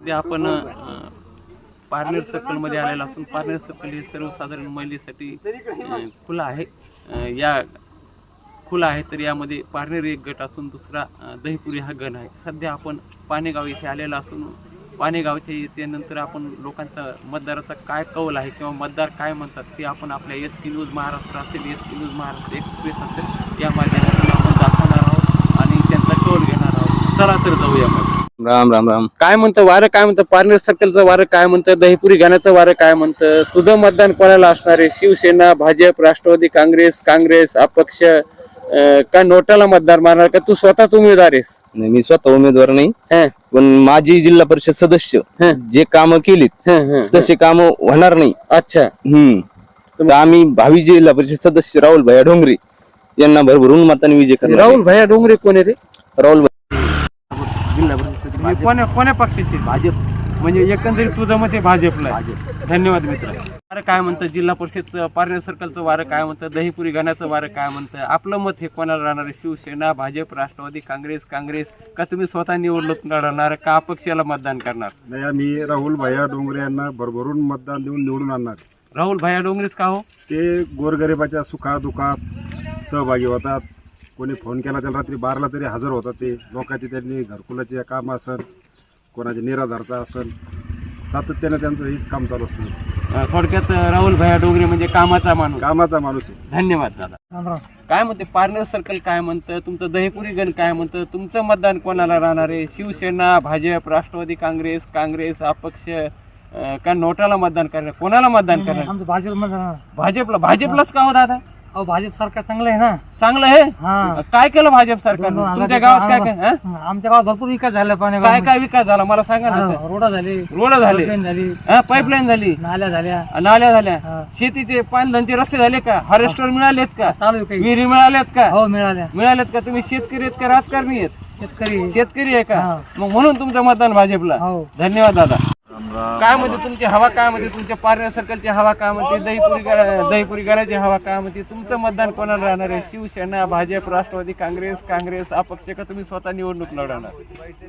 ते आपण अ, पार्लर सर्कलमध्ये आलेलो असून पार्लर सर्कल हे सर्वसाधारण महिलेसाठी खुलं आहे. या खुला आहे तर यामध्ये पार्नेर एक गट असून दुसरा दहीपुरी हा गण आहे. सध्या आपण पानेगाव येथे आलेला असून पानेगावच्या येत्यानंतर आपण लोकांचा मतदाराचा काय कौल आहे किंवा मतदार काय म्हणतात ते आपण आपल्या एस की न्यूज महाराष्ट्र असेल एस की न्यूज महाराष्ट्र एक्सप्रेस असेल या माध्यमातून आपण दाखवणार आहोत आणि त्यांचा टोल घेणार आहोत. चला तर जाऊया मग. राम राम राम. काय म्हणतं वारं काय म्हणतं? पार्लर सर्कलचं वारं काय म्हणतं? दहीपुरी गाण्याचं वारं काय म्हणतं? तुझं मतदान कोणाला असणार आहे? शिवसेना भाजप राष्ट्रवादी काँग्रेस काँग्रेस अपक्ष अं, का नोटाला मतदार मारणार? का तू स्वतःच उमेदवार आहेस? नाही मी स्वतः उमेदवार नाही. हं, पण माझी जिल्हा परिषद सदस्य हं, जे काम केलीत हं, हं. तसे काम होणार नाही. अच्छा. हम्म. तर आम्ही भावी जिल्हा परिषद सदस्य राहुल भैया डोंगरे यांना भरभरून मताने विजय करणार राहुल भैया डोंगरे कोण आहे रे? राहुल म्हणजे कोण्या कोण्या पक्षाचे? भाजप. म्हणजे एकंदरीत तुझं मत आहे भाजपला. आहे. धन्यवाद मित्र. वारं काय म्हणतं? जिल्हा परिषदचं पार्लर सर्कलचं वारं काय म्हणतं? दहीपुरी गाण्याचं वारं काय म्हणतं? आपलं मत हे कोणाला राहणार? आहे शिवसेना भाजप राष्ट्रवादी काँग्रेस काँग्रेस. का तुम्ही स्वतः निवडणूक लढणार का अपक्षाला मतदान करणार? नाही आम्ही राहुल भैया डोंगरे यांना भरभरून मतदान देऊन निवडून आणणार. राहुल भैया डोंगरेच का हो? ते गोरगरिबाच्या सुखादुखात सहभागी होतात. कोणी फोन केला त्याला रात्री बाराला तरी हजर होतात ते. लोकांचे त्यांनी घरकुलाचे काम असन कोणाचे निराधारचा असन. सातत्यानं त्यांचं हेच काम चालू असतं. अं, थोडक्यात अं, राहुल भैया डोंगरे म्हणजे कामाचा माणूस. कामाचा माणूस आहे. धन्यवाद दादा. काय म्हणते पार्लर सर्कल काय म्हणतं तुमचं दहीपुरी गण काय म्हणतं तुमचं मतदान कोणाला राहणार आहे? शिवसेना भाजप राष्ट्रवादी काँग्रेस काँग्रेस अपक्ष अं, का नोटाला मतदान करणार कोणाला मतदान करणार? आमचं भाजप भाजपला भाजपलाच का हो दादा? अहो भाजप सरकार चांगलं आहे ना? चांगलं आहे? हा. काय केलं भाजप सरकारनं? दोन हजार तुमच्या गावात काय काय हं? आमच्या गावात भरपूर विकास झाला पाणी काय काय विकास झाला? मला सांगा ना रोड झाले. रोड झाले. पाईपलाईन झाली. नाल्या झाल्या. नाल्या झाल्या. हा. शेतीचे पाणधनचे रस्ते झाले का? हार्वेस्टर मिळालेत का? चालू आहे काही. विहिरी मिळाल्यात का? हो मिळाल्या. मिळालेत का? तुम्ही शेतकरी आहेत का? राजकारणी आहेत? शेतकरी. शेतकरी आहे का? हा. मग म्हणून तुमचं मतदान भाजपला. हो. धन्यवाद दादा. काय म्हणते तुमची हवा काय म्हणते? तुमच्या पार्लर सर्कलची हवा काय म्हणते? दहीपुरी गा- दहीपुरी गाण्याची हवा काय म्हणते? तुमचं मतदान कोणाला राहणार आहे? शिवसेना भाजप राष्ट्रवादी काँग्रेस काँग्रेस अपक्ष का तुम्ही स्वतः निवडणूक लढवणार?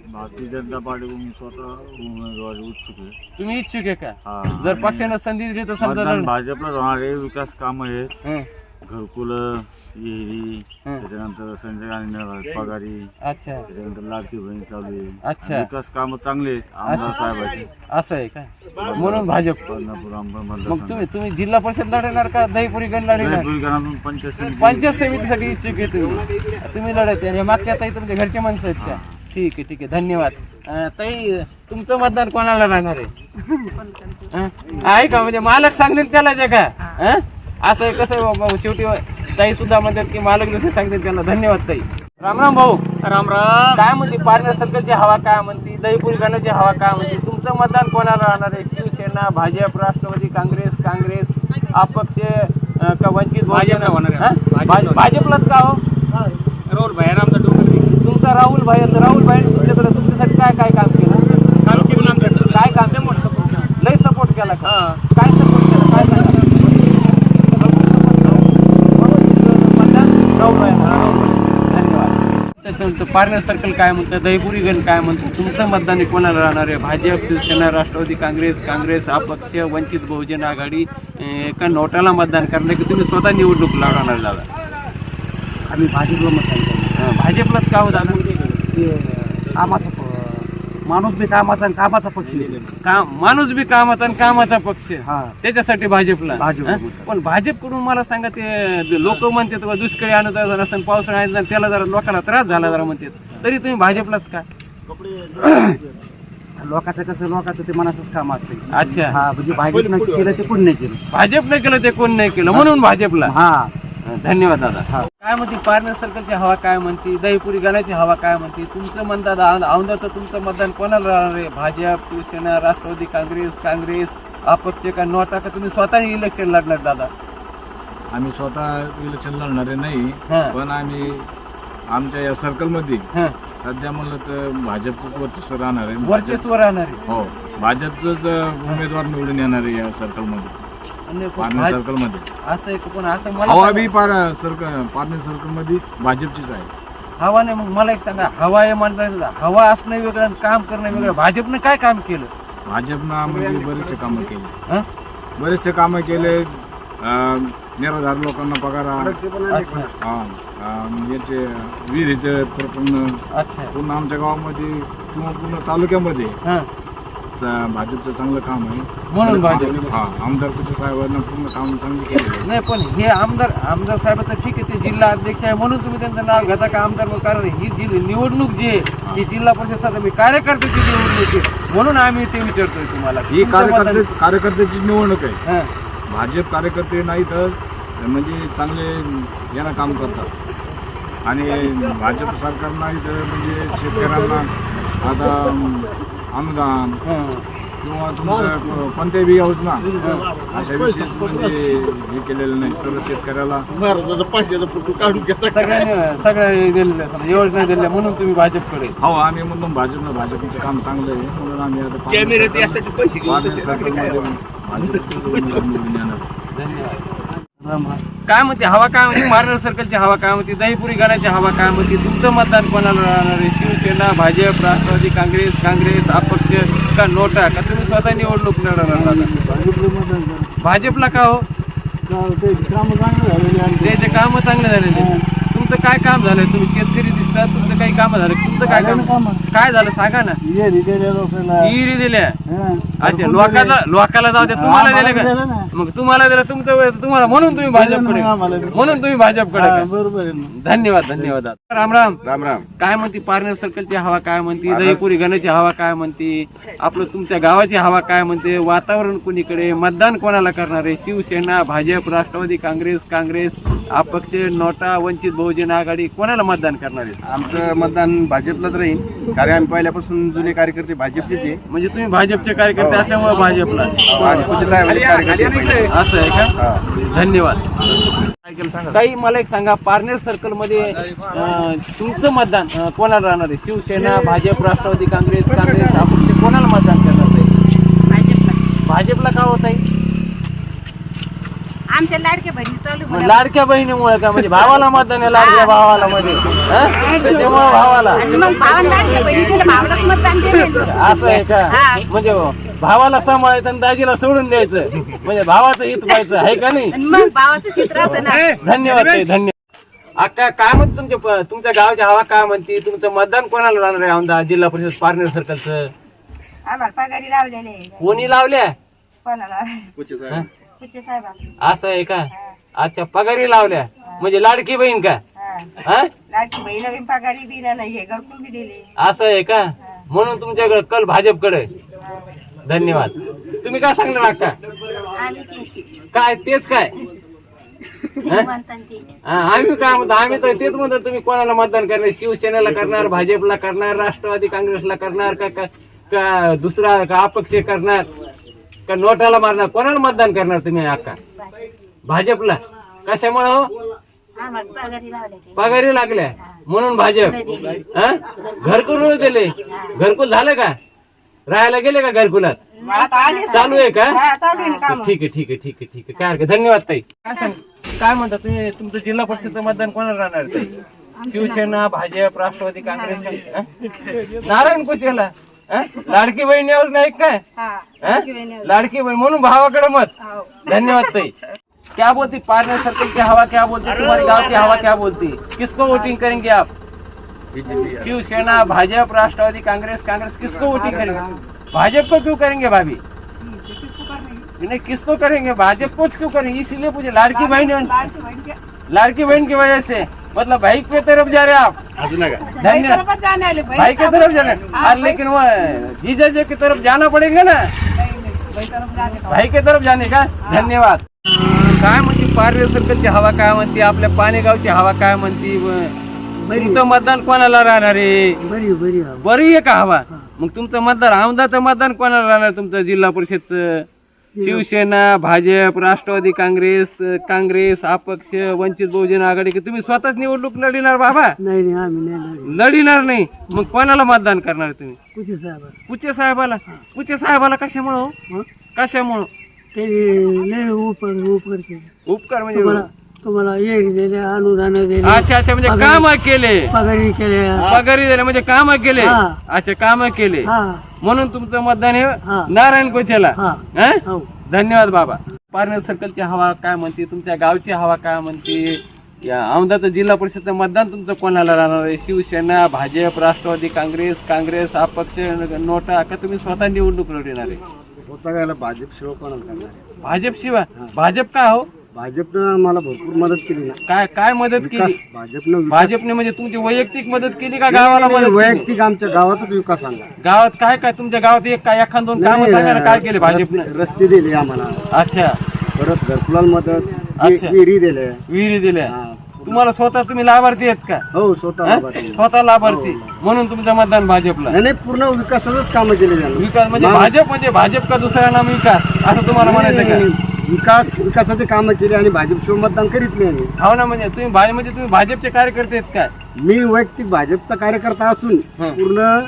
भारतीय जनता पार्टीकडून स्वतः उमेदवार उत्सुक आहे. तुम्ही इच्छुक आहे का? हा. जर पक्षानं संधी दिली तर समजा होणार आहे. विकास काम आहेत. हं, घरकुल विहिरी हं. त्याच्यानंतर संजय गांधी पगारी अच्छा. त्याच्यानंतर लाडकी बहीण चालू आहे. अच्छा. आणि विकास काम चांगले आहेत. आमदार साहेबांचे असं आहे का? म्हणून भाजप. बदनापूर मग तुम्ही तुम्ही जिल्हा परिषद लढणार का दहीपुरी गण लढणार पंचायत समिती. पंचायत समितीसाठी इच्छुक आहे तुम्ही. तुम्ही लढत आहे. मागच्या ताई तुमच्या घरचे माणसं आहेत का? ठीक आहे ठीक आहे. धन्यवाद. अं, ताई तुमचं मतदान कोणाला राहणार आहे? हं? आहे का? म्हणजे मालक सांगतील त्याला जे का हं? असं आहे, कसं आहे बाबा, शेवटी ताई सुद्धा म्हणतात की मालक जसे सांगतील त्याला धन्यवाद ताई. राम राम भाऊ. राम राम. काय म्हणते? पार्लर सर्कलची हवा काय म्हणते? दहीपुरी गाण्याची हवा काय म्हणते? तुमचं मतदान कोणाला राहणार आहे? शिवसेना भाजप राष्ट्रवादी काँग्रेस काँग्रेस अपक्ष का वंचित बहुजन? हं? भाज- भाजपलाच का हो? राहुल भाई आमचा तुमचा राहुल भाई राहुल भाई तुमच्याकडे तुमच्यासाठी काय काय काम केलं काम केलं काय काम लय सपोर्ट केला का काय सपोर्ट केला काय सांगा राहुल भाई धन्यवाद पार्लर सर्कल काय म्हणतं दहीपुरी गण काय म्हणतं तुमचं मतदान कोणाला राहणार आहे? भाजप शिवसेना राष्ट्रवादी काँग्रेस काँग्रेस अपक्ष वंचित बहुजन आघाडी अं, का नोटाला मतदान करणार की तुम्ही स्वतः निवडणूक लढवणार दादा आम्ही भाजपला मतदान अं, भाजपलाच का हो दादा ते कामाचा प- माणूस बी कामाचा आणि कामाचा पक्ष आहे. काम माणूस बी कामाचा आणि कामाचा पक्ष हा. त्याच्यासाठी भाजपला. हं? पण भाजपकडून मला सांगा ते लोक म्हणतात बा दुष्काळी आणत नसताना पावसाळा नाही, त्याला जरा लोकांना त्रास झाला जरा म्हणतात. तरी तुम्ही भाजपलाच का? लोकांचं कसं लोकांचं ते मनाचंच काम असते. अच्छा. हा म्हणजे भाजपनं केलं ते कोण नाही केलं? भाजपने केलं ते कोण नाही केलं? म्हणून भाजपला. हा. धन्यवाद दादा. काय म्हणते? पार्लर सर्कलची हवा काय म्हणते? दहीपुरी गाण्याची हवा काय म्हणते? तुमचं मतदान औंधाचं तुमचं मतदान कोणाला राहणार आहे? भाजप शिवसेना राष्ट्रवादी काँग्रेस काँग्रेस अपक्ष का नोटा? का तुम्ही स्वतः इलेक्शन लढणार दादा. आम्ही स्वतः इलेक्शन लढणारे नाही हा. पण आम्ही आमच्या या सर्कलमध्ये हं. सध्या म्हणलं तर भाजपचंच वर्चस्व राहणार आहे. वर्चस्व राहणार आहे. हो भाजपचंच उमेदवार निवडून येणार आहे या सर्कलमध्ये आणि भाज- सर्कलमध्ये. असं आहे का पण असं मला हवा सांगा. बी पार सर्कल पार्टनर सर्कलमध्ये भाजपचीच आहे. हवा नाही मग मला एक सांगा. हवा आहे म्हणलं हवा असणं वेगळं आणि काम करणं वेगळं. भाजपनं काय काम केलं? भाजपनं म्हणजे बरेचसे कामं केले. हं? बरेचसे कामं केले. अं, निराधार लोकांना पगार अच्छा. हा, अं, याचे विहिरीचे प्रकरण अच्छा. पूर्ण आमच्या गावामध्ये किंवा पूर्ण तालुक्यामध्ये हां. च- भाजपचं चांगलं काम आहे. म्हणून भाजप. हा आमदार कुठे साहेबांना पूर्ण काम चांगलं केलं नाही पण हे आमदार आमदार साहेब तर ठीक आहे ते जिल्हा अध्यक्ष आहे म्हणून तुम्ही त्यांचं नाव घेता का आमदार म्हणून? कारण ही जी निवडणूक जी आहे ही. जिल्हा परिषद सदस्य कार्यकर्त्याची निवडणूक आहे. म्हणून आम्ही ते विचारतोय तुम्हाला. ही कार्यकर्ते कार्यकर्त्याची निवडणूक आहे. हां. भाजप कार्यकर्ते नाही तर म्हणजे चांगले यांना काम करतात. आणि भाजप सरकार नाही तर म्हणजे शेतकऱ्यांना आता अनुदान. किंवा तुमचं कोणत्याही बी योजना अशा विशेष म्हणजे हे केलेलं नाही सर्व शेतकऱ्याला. सगळ्यांनी सगळ्या हे दिलेल्या समजा योजना दिल्या म्हणून तुम्ही भाजपकडे. हो आम्ही म्हणून भाजप भाजपचं काम चांगलं आहे. म्हणून आम्ही आता काय म्हणते हवा काय म्हणते? मार्नर सर्कलची हवा काय म्हणते? दहीपुरी गणाची हवा काय म्हणते? तुमचं मतदान कोणाला राहणार आहे? शिवसेना भाजप राष्ट्रवादी काँग्रेस काँग्रेस अपक्ष का नोटा? का तुम्ही स्वतः निवडणूक लढवणार? भाजपला का हो? त्याचे काम चांगले झालेले तुमचं काय काम झालंय? तुम्ही शेतकरी दिसतात तुमचं काही काम झालं? तुमचं काय काम? काय झालं? सांगा ना. इरी दिल्या अच्छा लोकांना लोकांना जाऊ द्या तुम्हाला दिले का? मग तुम्हाला दिलं तुमचं वेळ तुम्हाला म्हणून तुम्ही भाजपकडे म्हणून तुम्ही भाजपकडे का? बरोबर धन्यवाद धन्यवाद. राम राम. राम राम. काय म्हणते? पारनेर सर्कलची हवा काय म्हणते? दहीपुरी गणाची हवा काय म्हणते? आपलं तुमच्या गावाची हवा काय म्हणते? वातावरण कुणीकडे? मतदान कोणाला करणार आहे? शिवसेना भाजप राष्ट्रवादी काँग्रेस काँग्रेस. अपक्ष नोटा वंचित बहुजन आघाडी कोणाला मतदान करणार आहे? आमचं मतदान भाजपलाच राहील कारण आम्ही पहिल्यापासून जुने कार्यकर्ते भाजपचेच आहे. म्हणजे तुम्ही भाजपचे कार्यकर्ते असल्यामुळे भाजपला. भाजपचे साहेब कार्यकर्ते असं आहे का? धन्यवाद. काही मला एक सांगा पारनेर सर्कलमध्ये तुमचं मतदान कोणाला राहणार आहे? शिवसेना भाजप राष्ट्रवादी काँग्रेस काँग्रेस अपक्ष कोणाला मतदान करणार आहे? भाजपला. का होत आहे आमच्या लाडक्या बहिणी चालू लाडक्या बहिणीमुळे का? म्हणजे भावाला मतदान आहे लाडक्या भावाला मध्ये हं? त्याच्यामुळे भावाला. आणि मग भावाला लाडक्या बहिणी दिलं भावालाच मतदान दिलं असं आहे का? म्हणजे भावाला सांभाळायचं आणि दाजीला सोडून द्यायचं. म्हणजे भावाचं हित व्हायचं आहे का नाही? आणि मग भावाचं चित्र होतं ना. धन्यवाद ताई, धन्यवाद. अक्का काय म्हणते तुमच्या प- तुमच्या गावाची हवा काय म्हणते? तुमचं मतदान कोणाला राहणार आहे? आमदार जिल्हा परिषद पारनेर सर्कलचं आम्हाला पगारी लावलेले. कोणी लावल्या? कोणाला? साहेब? असं आहे का? अच्छा पगारी लावल्या. म्हणजे लाडकी बहीण का? हा. लाडकी बहिणी बी पगारी बी नाही हे घरकुल बी दिले. असं आहे का? म्हणून तुमच्याकडे कल भाजपकडे. धन्यवाद. तुम्ही काय सांगणार अक्का? त्यांची काय तेच काय? हा, आम्ही काय म्हणतो? आम्ही तर तेच म्हणतो तुम्ही कोणाला मतदान करणार? शिवसेनेला करणार भाजपला करणार राष्ट्रवादी काँग्रेसला करणार का का- का दुसरा का अपक्ष करणार? का नोटाला मारणार? कोणाला मतदान करणार तुम्ही अक्का? भाजपला. कशामुळे हो? पगारी लागल्या. म्हणून भाजप. हा? घरकुल दिले. घरकुल झालं का? राहायला गेले का घरकुलात? चालू आहे का? चालू आहे ना काम. ठीक आहे ठीक आहे ठीक आहे ठीक आहे. काय हरकत? धन्यवाद ताई. काय सांग? काय म्हणता तुम्ही? तुमचं जिल्हा परिषद मतदान कोणाला राहणार ताई? शिवसेना भाजप राष्ट्रवादी काँग्रेस? नारायण कुचेला? लाडकी बहीण यावर नाही काय? हा हं? लाडकी बहीण म्हणून भावाकडे मत. धन्यवाद ताई. क्या बोलती? पार्लर सर्कल की हवा क्या बोलती? तुम्हारे गाँव की हवा क्या बोलती? किसको वोटिंग करेंगे आप? शिवसेना भाजपा राष्ट्रवादी कांग्रेस कांग्रेस किसको वोटिंग करेंगे? भाजपा को क्यों करेंगे भाभी? नहीं किसको करेंगे? भाजपा को क्यों करेंगे इसीलिए पूछे लाड़की बहन लाड़की बहन की वजह से। मतलब भाई के तरफ जा रहे हैं आप। धन्यवाद। भाई के तरफ जाना और लेकिन वो जीजा जी की तरफ जाना पड़ेगा ना? भाई के। तरफ जाने का? धन्यवाद। काय म्हणते पारनेर सर्कलची हवा काय म्हणते आपल्या पाणेगावची हवा काय म्हणते? तुमचं मतदान कोणाला राहणार आहे? बरी आहे का हवा? मग तुमचं मतदान आमदारचं मतदान कोणाला राहणार तुमचं जिल्हा परिषदचं? शिवसेना भाजप राष्ट्रवादी काँग्रेस काँग्रेस अपक्ष वंचित बहुजन आघाडी. की तुम्ही स्वतःच निवडणूक लढिणार बाबा? नाही नाही आम्ही नाही लढिणार. नाही. मग कोणाला मतदान करणार तुम्ही? कुठे साहेब? पुचे साहेबाला? पुचे साहेबाला? कशामुळं हो? कशामुळं? ते लय केले. उपकार म्हणजे तुम्हाला येरी दिले अनुदान दिले अच्छा अच्छा म्हणजे काम केले. पगारी केल्या. पगारी दिले म्हणजे काम केले. हा. अच्छा काम केले. हा. म्हणून तुमचं मतदान हे. नारायण कोचेला. हा. धन्यवाद बाबा. पारनेर सर्कलची हवा काय म्हणते? तुमच्या गावची हवा काय म्हणते? या औंधाचं जिल्हा परिषद मतदान तुमचं कोणाला राहणार आहे? शिवसेना भाजप राष्ट्रवादी काँग्रेस काँग्रेस अपक्ष नोटा का तुम्ही स्वतः निवडणूक लढवणार आहे? भाजप शिवाय कोणाला करणार भाजप शिवाय? भाजप काय हो? भाजपनं आम्हाला भरपूर मदत केली ना. काय काय मदत केली? भाजपनं विकास- भाजपने म्हणजे तुमची वैयक्तिक मदत केली का गावाला मदत केली? वैयक्तिक आमच्या गावातच विकास आणला. गावात काय काय? तुमच्या गावात एक काय एखाद दोन काम सांगा ना, काय केले भाजपने? रस्ते- रस्ते दिले आम्हाला. अच्छा. परत घरकुलाला मदत अच्छा. विहिरी दिले विहिरी दिल्या. हा. तुम्हाला स्वतः तुम्ही लाभार्थी आहेत का? हो स्वतः हं? स्वतः लाभार्थी. म्हणून तुमचं मतदान भाजपला. नाही नाही, पूर्ण विकासाचंच कामं केले त्यांनी. विकास म्हणजे भाजप म्हणजे भाजप का दुसरा नाम विकास? असं तुम्हाला म्हणायचं का? विकास विकासाचे कामं केले आणि भाजप शिवाय मतदान करीत नाही आम्ही. हो ना म्हणजे तुम्ही भाजप म्हणजे तुम्ही भाजपचे कार्यकर्ते आहेत काय मी वैयक्तिक भाजपचा कार्यकर्ता असून पूर्ण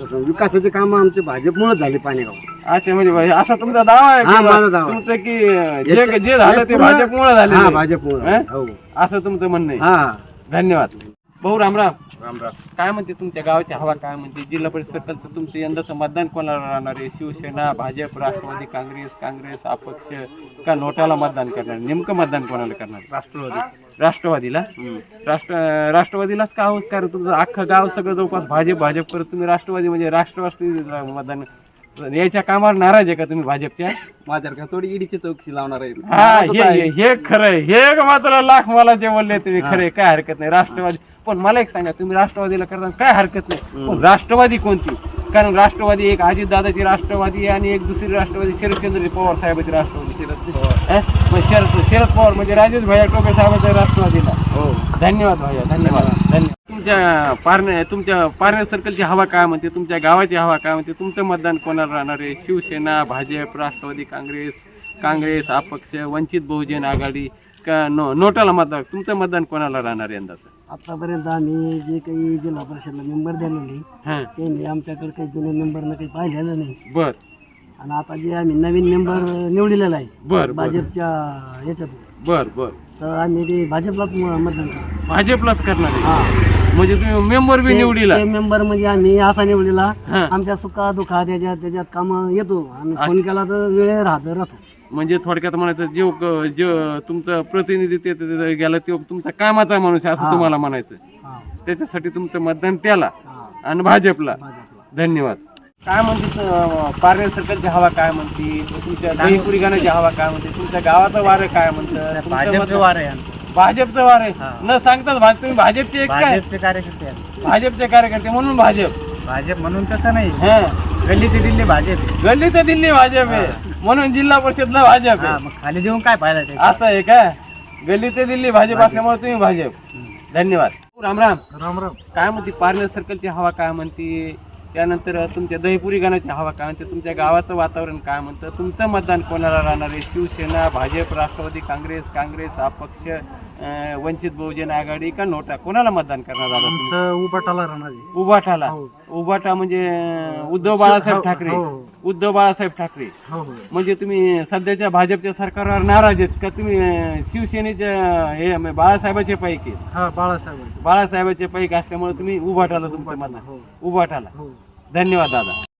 तसं विकासाचे काम आमचे भाजपमुळे झाले पाणीगाव. अच्छा म्हणजे भाई- असा तुमचा दावा आहे हा, की माझा दावा. तुमचं की जे जे झालं ते भाजपमुळे झाले हा भाजपमुळे हो. असं तुमचं म्हणणं आहे. हा. धन्यवाद. भाऊ रामराम रामराम काय म्हणते तुमच्या गावाची हवा काय म्हणते? जिल्हा परिषद सरकारचं तुमचं यंदाचं मतदान कोणाला राहणार आहे? शिवसेना भाजप राष्ट्रवादी काँग्रेस काँग्रेस अपक्ष का नोटाला मतदान करणार? नेमकं मतदान कोणाला करणार? राष्ट्रवादी. राष्ट्रवादीला? राष्ट्र राष्ट्रवादीलाच का हो? कारण तुमचं अख्खं गाव सगळं जवळपास भाजप भाजप करत तुम्ही राष्ट्रवादी म्हणजे राष्ट्रवादी मतदान याच्या कामावर नाराज आहे का तुम्ही भाजपच्या? माझ्यावर का थोडी ईडीची चौकशी लावणार आहे. हा हे हे- हे खरंय हे मात्र लाख मला जे बोलले तुम्ही खरे काय हरकत नाही. राष्ट्रवादी पण मला एक सांगा तुम्ही राष्ट्रवादीला करता काय हरकत नाही. पण राष्ट्रवादी कोणती? कारण राष्ट्रवादी एक अजित दादाची राष्ट्रवादी आणि एक दुसरी राष्ट्रवादी शरदचंद्र पवार साहेबाची राष्ट्रवादी. शरद शरद शरद पवार म्हणजे राजेश भैया टोपे साहेबाच्या राष्ट्रवादीला. हो. धन्यवाद भैया धन्यवाद धन्यवाद. तुमच्या पारणे तुमच्या पारणे सर्कलची हवा काय म्हणते? तुमच्या गावाची हवा काय म्हणते? तुमचं मतदान कोणाला राहणार आहे? शिवसेना भाजप राष्ट्रवादी काँग्रेस काँग्रेस अपक्ष वंचित बहुजन आघाडी का नो नोटाला मतदान तुमचं मतदान कोणाला राहणार आहे यंदाचं आतापर्यंत आम्ही जे काही जिल्हा परिषदला मेंबर दिलेले हां. त्यांनी आमच्याकडे काही जुने मेंबरनं काही पाहिलेलं नाही. बर. आणि आता जे आम्ही नवीन मेंबर निवडलेला आहे बर बर. भाजपच्या याच्यातून बर बर. तर आम्ही ते भाजपलाच म- मतदान करतो भाजपलाच करणार आहे. म्हणजे तुम्ही मेंबर बी निवडीला. मेंबर म्हणजे आम्ही असा निवडलेला हां. आमच्या सुखा दुखा त्याच्यात त्याच्यात काम येतो. आम्ही फोन केला तर वेळ राहतो राहतो. म्हणजे थोडक्यात म्हणायचं जो क- जो तुमचं प्रतिनिधी ते ते- ते गेला तो तुमचा कामाचा माणूस आहे असं तुम्हाला म्हणायचं. हा. त्याच्यासाठी तुमचं मतदान त्याला हा. आणि भाजपला. भाजपला. धन्यवाद. काय म्हणते अं, पारनेर सर्कलची हवा काय म्हणते? तुमच्या दहीपुरी गाण्याची हवा काय म्हणते? तुमच्या गावाचं वारं काय म्हणतं? भाजपचं वार आहे. भाजपचं वार आहे. न सांगताच भा- तुम्ही भाजपचे एक काय? भाजपचे कार्यकर्ते आहेत. भाजपचे कार्यकर्ते म्हणून भाजप. भाजप म्हणून तसं नाही. हा. गल्ली ते दिल्ली भाजप गल्ली तर दिल्ली भाजप आहे. म्हणून जिल्हा परिषदला भाजप हा आहे मग खाली देऊन काय फायदा ते? असं आहे का? गल्ली ते दिल्ली भाजप असल्यामुळे तुम्ही भाजप. धन्यवाद. राम राम. राम राम. काय म्हणते? पारनेर सर्कलची हवा काय म्हणते? त्यानंतर तुमच्या दहीपुरी गाण्याची हवा काय म्हणते? तुमच्या गावाचं वातावरण काय म्हणतं? तुमचं मतदान कोणाला राहणार आहे? शिवसेना भाजप राष्ट्रवादी काँग्रेस काँग्रेस अपक्ष वंचित बहुजन आघाडी का नोटा? कोणाला मतदान करणार उपाटाला राहणार आहे. उबाठाला उबाठा म्हणजे अं, उद्धव बाळासाहेब ठाकरे. हो, हो. उद्धव बाळासाहेब ठाकरे. हो हो. म्हणजे तुम्ही सध्याच्या भाजपच्या सरकारवर नाराज आहेत का? तुम्ही अं, शिवसेनेच्या हे म्हणजे बाळासाहेबाचे पैकी? हा बाळासाहेब बाळासाहेबाचे पैक असल्यामुळे तुम्ही उभाटाला तुमचं मतदान. उभाटाला हो. धन्यवाद दादा.